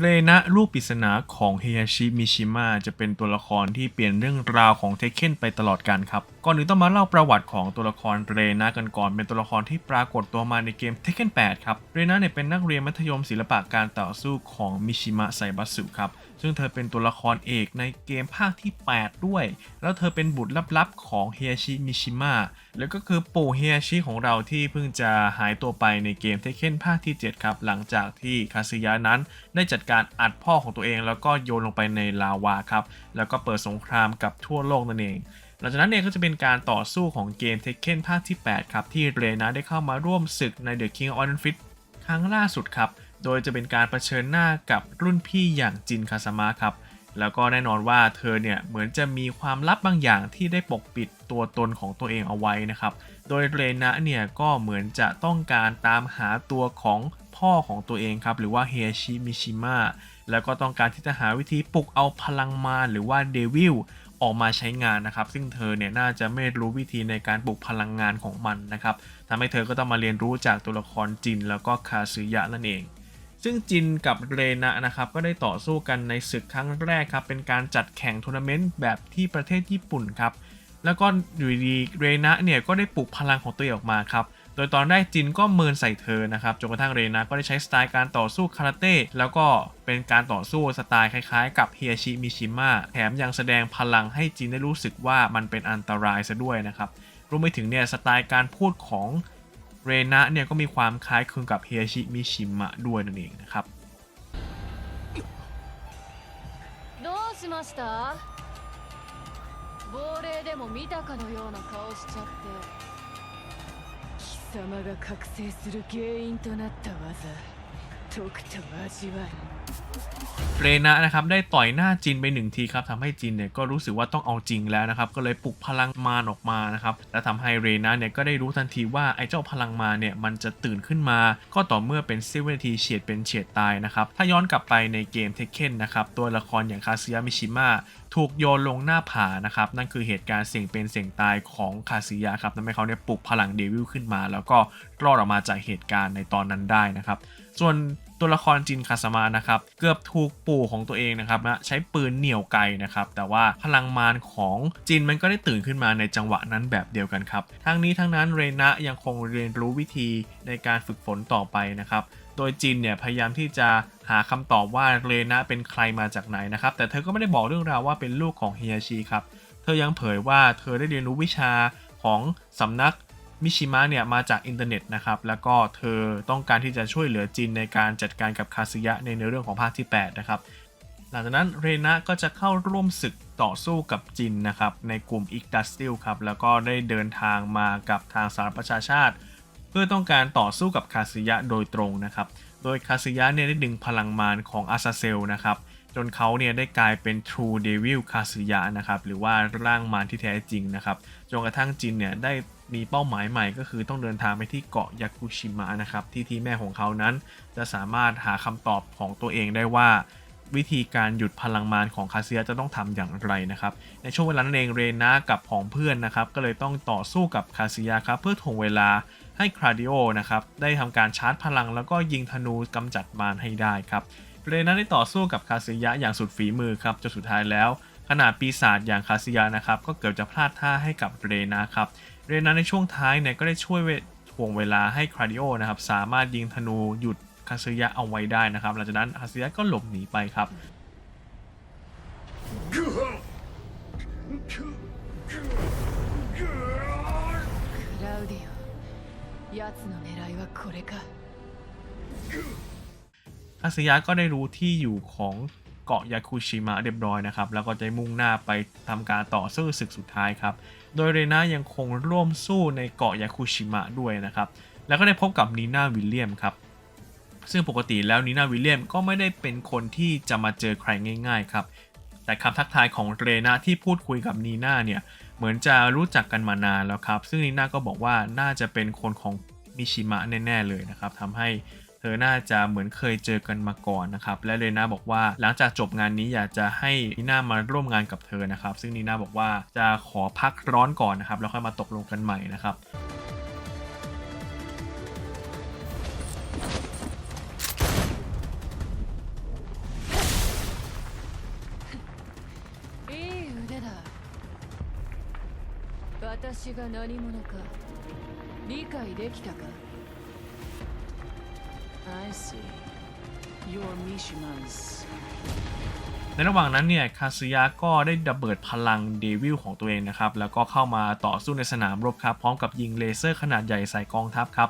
เรนะลูกปริศนาของเฮยาชิมิชิมะจะเป็นตัวละครที่เปลี่ยนเรื่องราวของเทคเคนไปตลอดการครับ ก่อนอื่นต้องมาเล่าประวัติของตัวละครเรนะกันก่อนเป็นตัวละครที่ปรากฏตัวมาในเกมเทคเ e น8ครับ เรนะเนี่ยเป็นนักเรียนมัธยมศิลปะการต่อสู้ของมิชิมะไซบัสึครับ ซึ่งเธอเป็นตัวละครเอกในเกมภาคที่ 8 ด้วย แล้วเธอเป็นบุตรลับๆของเฮียชิมิชิมะแล้วก็คือปู่เฮียชิของเราที่เพิ่งจะหายตัวไปในเกมเทคเ e นภาคที่ 7 ครับ หลังจากที่คาซึยะนั้นได้จัดการอัดพ่อของตัวเอง แล้วก็โยนลงไปในลาวาครับแล้วก็เปิดสงครามกับทั่วโลกนั่นเอง หลังจากนั้นเองก็จะเป็นการต่อสู้ของเกมเทเ e นภาคที่ 8 ครับ ที่เรนะได้เข้ามาร่วมศึกใน The King of Iron Fist ครั้งล่าสุดครับ โดยจะเป็นการเผชิญหน้ากับรุ่นพี่อย่างจินคาสมะครับ แล้วก็แน่นอนว่าเธอเนี่ยเหมือนจะมีความลับบางอย่างที่ได้ปกปิดตัวตนของตัวเองเอาไว้นะครับ โดยเรนะเนี่ยก็เหมือนจะต้องการตามหาตัวของพ่อของตัวเองครับ หรือว่าเฮชิมิชิมะแล้วก็ต้องการที่จะหาวิธีปลุกเอาพลังมารหรือว่าเดวิล ออกมาใช้งานนะครับ ซึ่งเธอเนี่ยน่าจะไม่รู้วิธีในการปลุกพลังงานของมันนะครับทำให้เธอก็ต้องมาเรียนรู้จากตัวละครจินแล้วก็คาซึยะนั่นเอง ซึ่งจินกับเรนะนะครับก็ได้ต่อสู้กันในศึกครั้งแรกครับ เป็นการจัดแข่งทัวร์นาเมนต์แบบที่ประเทศญี่ปุ่นครับ แล้วก็อยู่ดีเรนะเนี่ยก็ได้ปลุกพลังของตัวเองออกมาครับ โดยตอนแรกจินก็เมินใส่เธอนะครับจนกระทั่งเรนะก็ได้ใช้สไตล์การต่อสู้คาราเต้แล้วก็เป็นการต่อสู้สไตล์คล้ายๆ กับเฮียชิมิชิมะแถมยังแสดงพลังให้จินได้รู้สึกว่ามันเป็นอันตรายซะด้วยนะครับรวมไปถึงเนี่ยสไตล์การพูดของเรนะเนี่ยก็มีความคล้ายคลึงกับเฮียชิมิชิมะด้วยนั่นเองนะครับ どうしました亡霊でも見たかのような顔しちゃって 貴様が覚醒する原因となった技とくと味わい เรนะนะครับได้ต่อยหน้าจินไปหนึ่งทีครับทำให้จินเนี่ยก็รู้สึกว่าต้องเอาจริงแล้วนะครับก็เลยปลุกพลังมารออกมานะครับและทำให้เรนะเนี่ยก็ได้รู้ทันทีว่าไอ้เจ้าพลังมารเนี่ยมันจะตื่นขึ้นมา ก็ต่อเมื่อเป็นเซเวนทีเฉียดเป็นเฉียดตายนะครับถ้าย้อนกลับไปในเกมเทคเ e นนะครับตัวละครอย่างคาซึยะมิชิมะถูกโยนลงหน้าผานะครับนั่นคือเหตุการณ์เสี่ยงเป็นเสี่ยงตายของคาซึยะครับทำให้เขาเนี่ยปลุกพลังเดวิลขึ้นมา แล้วก็รอดออกมาจากเหตุการณ์ในตอนนั้นได้นะครับส่วน ตัวละครจินคาสมานะครับเกือบถูกปู่ของตัวเองนะครับนะใช้ปืนเหนี่ยวไกนะครับแต่ว่าพลังมารของจินมันก็ได้ตื่นขึ้นมาในจังหวะนั้นแบบเดียวกันครับทั้งนี้ทั้งนั้นเรนะยังคงเรียนรู้วิธีในการฝึกฝนต่อไปนะครับโดยจินเนี่ยพยายามที่จะหาคำตอบว่าเรนะเป็นใครมาจากไหนนะครับแต่เธอก็ไม่ได้บอกเรื่องราวว่าเป็นลูกของเฮียชิครับเธอยังเผยว่าเธอได้เรียนรู้วิชาของสำนัก มิชิมะเนี่ยมาจากอินเทอร์เน็ตนะครับแล้วก็เธอต้องการที่จะช่วยเหลือจินในการจัดการกับคาซึยะในเนื้อเรื่องของภาคที่ 8 นะครับ หลังจากนั้นเรนะก็จะเข้าร่วมศึกต่อสู้กับจินนะครับในกลุ่มอิกดัสติลครับแล้วก็ได้เดินทางมากับทางสหประชาชาติ เพื่อต้องการต่อสู้กับคาซึยะโดยตรงนะครับโดยคาซึยะเนี่ยได้ดึงพลังมารของอาซาเซลนะครับจนเขาเนี่ยได้กลายเป็น True Devil คาซึยะนะครับหรือว่าร่างมารที่แท้จริงนะครับจนกระทั่งจินเนี่ยได้ มีเป้าหมายใหม่ก็คือต้องเดินทางไปที่เกาะยากุชิมะนะครับ ที่ที่แม่ของเขานั้น จะสามารถหาคำตอบของตัวเองได้ว่า วิธีการหยุดพลังมารของคาเซียจะต้องทำอย่างไรนะครับ ในช่วงเวลานั้นเองเรนากับผองเพื่อนนะครับ ก็เลยต้องต่อสู้กับคาเซียครับเพื่อถ่วงเวลาให้คราดิโอนะครับได้ทำการชาร์จพลัง แล้วก็ยิงธนูกำจัดมารให้ได้ครับเรนาได้ต่อสู้กับคาเซึยอย่างสุดฝีมือครับจนสุดท้ายแล้วขนาดปีศาจอย่างคาเซึยนะครับก็เกือบจะพลาดท่าให้กับเรนาครับ เรนันในช่วงท้ายเนี่ยก็ได้ช่วยเถ่วงเวลาให้คราดิโอนะครับสามารถยิงธนูหยุดคาซึยะเอาไว้ได้นะครับ หลังจากนั้นคาซึยะก็หลบหนีไปครับคาซึยะก็ได้รู้ที่อยู่ของ เกาะยาคุชิมะเรียบร้อยนะครับ แล้วก็จะมุ่งหน้าไปทำการต่อสู้ศึกสุดท้ายครับ โดยเรนายังคงร่วมสู้ในเกาะยาคุชิมะด้วยนะครับ แล้วก็ได้พบกับนีนาวิลเลียมครับ ซึ่งปกติแล้วนีนาวิลเลียมก็ไม่ได้เป็นคนที่จะมาเจอใครง่าย ๆ ครับ แต่คำทักทายของเรนาที่พูดคุยกับนีนาเนี่ยเหมือนจะรู้จักกันมานานแล้วครับ ซึ่งนีนาก็บอกว่าน่าจะเป็นคนของมิชิมะแน่ๆเลยนะครับทำให้ เธอน่าจะเหมือนเคยเจอกันมาก่อนนะครับและเลน่าบอกว่าหลังจากจบงานนี้อยากจะให้นีน่ามาร่วมงานกับเธอนะครับ ซึ่งนีน่าบอกว่าจะขอพักร้อนก่อนนะครับแล้วค่อยมาตกลงกันใหม่นะครับが何者か理解できたか ในระหว่างนั้นเนี่ยคาซึยะก็ได้ดับเบิดพลังเดวิลของตัวเองนะครับ แล้วก็เข้ามาต่อสู้ในสนามรบครับ พร้อมกับยิงเลเซอร์ขนาดใหญ่ใส่กองทัพครับ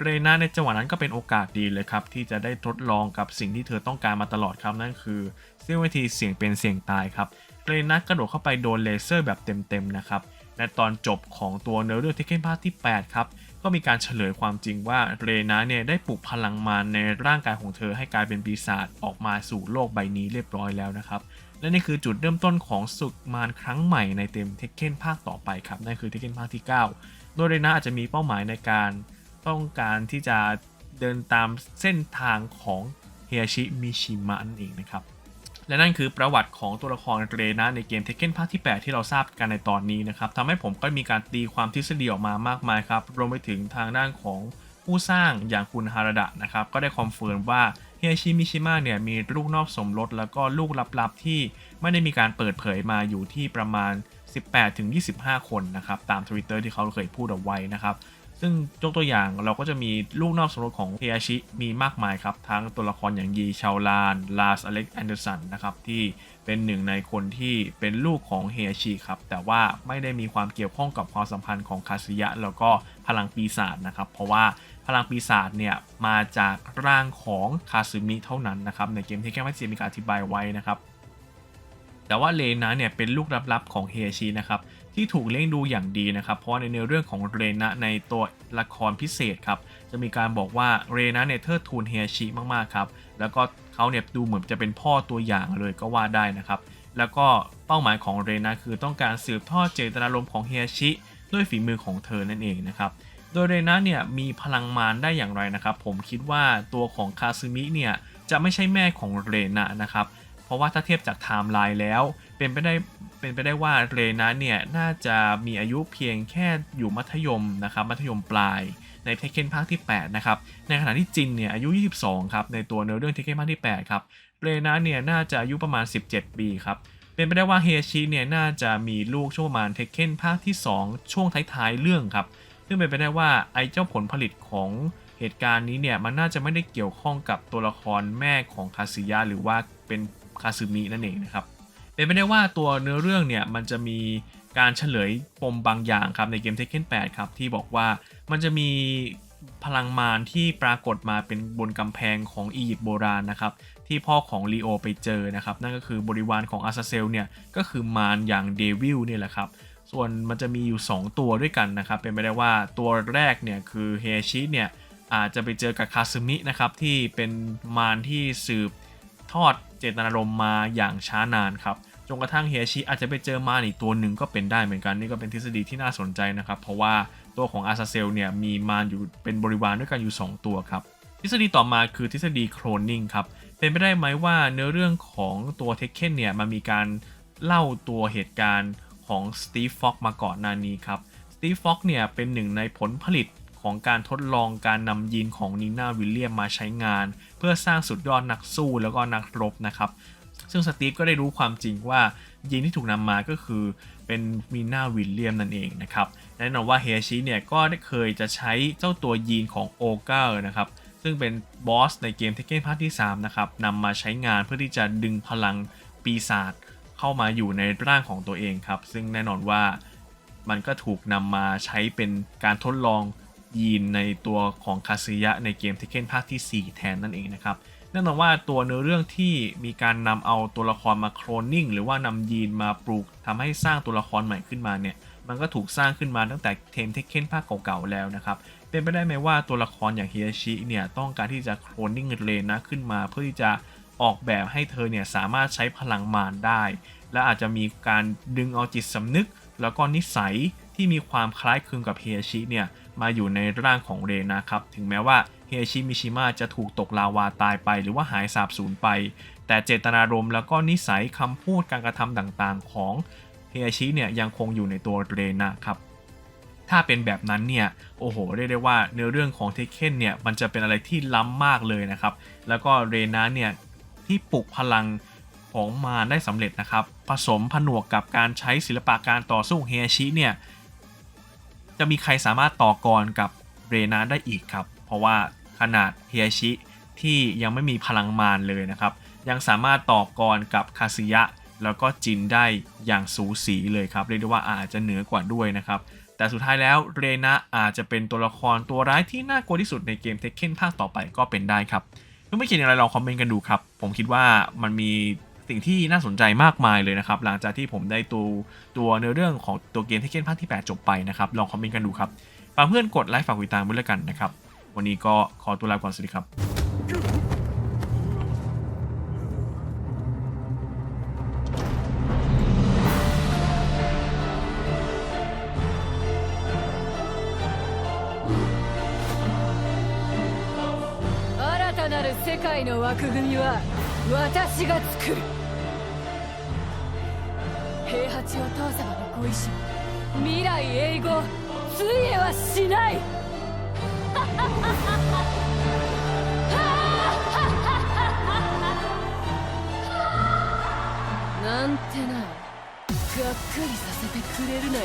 เรนาในจังหวะนั้นก็เป็นโอกาสดีเลยครับ ที่จะได้ทดลองกับสิ่งที่เธอต้องการมาตลอดครับ นั่นคือเสี้ยววิธีเสี่ยงเป็นเสี่ยงตายครับเรนากระโดดเข้าไปโดนเลเซอร์แบบเต็มๆนะครับในตอนจบของตัวเนื้อเรื่องเทคเคนพาร์ทที่ 8 ครับ ก็มีการเฉลยความจริงว่าเรนาเนี่ยได้ปลุกพลังมารในร่างกายของเธอให้กลายเป็นปีศาจออกมาสู่โลกใบนี้เรียบร้อยแล้วนะครับ และนี่คือจุดเริ่มต้นของศึกมารครั้งใหม่ในเต็มเทคเคนภาคต่อไปครับนั่นคือเทคเคนภาคที่ 9 โดยเรนาอาจจะมีเป้าหมายในการต้องการที่จะเดินตามเส้นทางของเฮียชิมิชิมะนั่นเองนะครับ และนั่นคือประวัติของตัวละครเรนาในเกม Tekken ภาคที่ 8 ที่เราทราบกันในตอนนี้นะครับทำให้ผมก็มีการตีความทฤษฎีออกมามากมายครับ รวมไปถึงทางด้านของผู้สร้างอย่างคุณฮาราดะนะครับ ก็ได้คอนเฟิร์มว่าเฮียชิมิชิมะเนี่ยมีลูกนอกสมรสแล้วก็ลูกลับๆ ที่ไม่ได้มีการเปิดเผยมาอยู่ที่ประมาณ 18-25 คนนะครับ ตาม Twitter ที่เขาเคยพูดเอาไว้นะครับ ซึ่งยกตัวอย่างเราก็จะมีลูกนอกสมรสของเฮียชิมีมากมายครับ ทั้งตัวละครอย่างยีชาวลานลาสอเล็กแอนเดอร์สันนะครับที่เป็นหนึ่งในคนที่เป็นลูกของเฮียชิครับ แต่ว่าไม่ได้มีความเกี่ยวข้องกับความสัมพันธ์ของคาซึยะ แล้วก็พลังปีศาจนะครับ เพราะว่าพลังปีศาจเนี่ยมาจากร่างของคาซึมิเท่านั้นนะครับในเกมที่แค่ไม่เสียมีการอธิบายไว้นะครับ แต่ว่าเลนะเนี่ยเป็นลูกลับๆของเฮียชินะครับที่ถูกเลี้ยงดูอย่างดีนะครับเพราะในเรื่องของเรนะในตัวละครพิเศษครับจะมีการบอกว่าเรนะเนี่ยเทิดทูนเฮียชิมากๆครับแล้วก็เขาเนี่ยดูเหมือนจะเป็นพ่อตัวอย่างเลยก็ว่าได้นะครับแล้วก็เป้าหมายของเรนะคือต้องการสืบทอดเจตนารมณ์ของเฮียชิด้วยฝีมือของเธอนั่นเองนะครับโดยเรนะเนี่ยมีพลังมารได้อย่างไรนะครับ ผมคิดว่าตัวของคาซึมิเนี่ยจะไม่ใช่แม่ของเรนะนะครับ เพราะว่าถ้าเทียบจากไทม์ไลน์แล้ว เป็นไปได้เป็นไปได้ว่าเรนะเนี่ยน่าจะมีอายุเพียงแค่อยู่มัธยมนะครับมัธยมปลายในเทคเคนภาคที่ 8 นะครับ ในขณะที่จินเนี่ยอายุ 22 ครับ ในตัวเนื้อเรื่องเทคเคนภาคที่ 8 ครับ เรนะเนี่ยน่าจะอายุประมาณ 17 ปีครับ เป็นไปได้ว่าเฮชิเนี่ยน่าจะมีลูกช่วงประมาณเทคเคนภาคที่ 2 ช่วงท้ายๆเรื่องครับ ซึ่งเป็นไปได้ว่าไอ้เจ้าผลผลิตของเหตุการณ์นี้เนี่ยมันน่าจะไม่ได้เกี่ยวข้องกับตัวละครแม่ของคาซึยะหรือว่าเป็น คาซึมินั่นเองนะครับเป็นไปได้ว่าตัวเนื้อเรื่องเนี่ยมันจะมีการเฉลยปมบางอย่างครับในเกม Tekken 8ครับที่บอกว่ามันจะมีพลังมารที่ปรากฏมาเป็นบนกำแพงของอียิปต์โบราณนะครับที่พ่อของลีโอไปเจอนะครับนั่นก็คือบริวารของอาซาเซลเนี่ยก็คือมารอย่างเดวิลเนี่ยแหละครับส่วนมันจะมีอยู่ 2 ตัวด้วยกันนะครับเป็นไปได้ว่าตัวแรกเนี่ยคือเฮชิเนี่ยอาจจะไปเจอกับคาซึมินะครับที่เป็นมารที่สืบ ทอดเจตนารมณ์มาอย่างช้านานครับจนกระทั่งเฮียชิอาจจะไปเจอมาอีกตัวหนึ่งก็เป็นได้เหมือนกันนี่ก็เป็นทฤษฎีที่น่าสนใจนะครับ เพราะว่าตัวของอาซาเซลเนี่ยมีมารอยู่เป็นบริวารด้วยกันอยู่ 2 ตัวครับ ทฤษฎีต่อมาคือทฤษฎีโคลนนิ่งครับเป็นไปได้ไหมว่าเนื้อเรื่องของตัวเทคเคนเนี่ยมันมีการเล่าตัวเหตุการณ์ของสตีฟฟ็อกมาก่อนหน้านี้ครับสตีฟฟ็อกเนี่ยเป็นหนึ่งในผลผลิต ของการทดลองการนำยีนของนีนาวิลเลียมมาใช้งาน เพื่อสร้างสุดยอดนักสู้แล้วก็นักรบนะครับซึ่งสตีฟก็ได้รู้ความจริงว่ายีนที่ถูกนำมาก็คือเป็นมีนาวิลเลียมนั่นเองนะครับแน่นอนว่าเฮชิเนี่ยก็ได้เคยจะใช้เจ้าตัวยีนของโอเกอร์นะครับซึ่งเป็นบอสในเกม Tekken ภาคที่3นะครับนำมาใช้งานเพื่อที่จะดึงพลังปีศาจเข้ามาอยู่ในร่างของตัวเองครับ ซึ่งแน่นอนว่ามันก็ถูกนำมาใช้เป็นการทดลอง ยีนในตัวของคาซึยะในเกม Tekken ภาคที่ 4 แทนนั่นเองนะครับแน่นอนว่าตัวเนื้อเรื่องที่มีการนำเอาตัวละครมาโคลนนิ่งหรือว่านำยีนมาปลูกทำให้สร้างตัวละครใหม่ขึ้นมาเนี่ยมันก็ถูกสร้างขึ้นมาตั้งแต่เทมเทคเคนภาคเก่าๆแล้วนะครับเป็นไปได้ไหมว่าตัวละครอย่างเฮียชิเนี่ยต้องการที่จะโคลนนิ่งเรนนะขึ้นมาเพื่อที่จะออกแบบให้เธอเนี่ยสามารถใช้พลังมารได้ และอาจจะมีการดึงเอาจิตสำนึก แล้วก็นิสัยที่มีความคล้ายคลึงกับเฮียชิเนี่ย มาอยู่ในร่างของเรนะครับ ถึงแม้ว่าเฮชิมิชิมะจะถูกตกลาวาตายไปหรือว่าหายสาบสูญไป แต่เจตนารมณ์แล้วก็นิสัยคำพูดการกระทำต่างๆ ของเฮชิเนี่ยยังคงอยู่ในตัวเรนะครับถ้าเป็นแบบนั้นเนี่ย โอ้โห เรียกได้ว่าเนื้อเรื่องของเทคเคนเนี่ย มันจะเป็นอะไรที่ล้ำมากเลยนะครับ แล้วก็เรนาเนี่ย ที่ปลุกพลังของมารได้สำเร็จนะครับ ผสมผนวกกับการใช้ศิลปะการต่อสู้เฮชิเนี่ย จะมีใครสามารถต่อกรกับเรนาได้อีกครับ เพราะว่าขนาดเฮียชิที่ยังไม่มีพลังมารเลยนะครับ ยังสามารถต่อกรกับคาซิยะ แล้วก็จินได้อย่างสูสีเลยครับ เรียกได้ว่าอาจจะเหนือกว่าด้วยนะครับ แต่สุดท้ายแล้วเรนะอาจจะเป็นตัวละครตัวร้ายที่น่ากลัวที่สุดในเกมเทคเ e นภาคต่อไปก็เป็นได้ครับ ถ้าไม่คิดอย่างไรลองคอมเมนต์กันดูครับ ผมคิดว่ามันมี สิ่งที่น่าสนใจมากมายเลยนะครับ หลังจากที่ผมได้ตัวตัวเนื้อเรื่องของตัวเกมเทคเ e นภาคที่ 8 จบไปนะครับ ลองคอมเมนต์กันดูครับฝากเพื่อนกดไลค์ฝากติดตามด้วยแล้วกันนะครับ วันนี้ก็ขอตัวลาก่อนสวัสดีครับ 新たなる世界の枠組みは私が作る 平八お父様のご意志未来永劫ついえはしない。なんてな。がっかりさせてくれるなよ。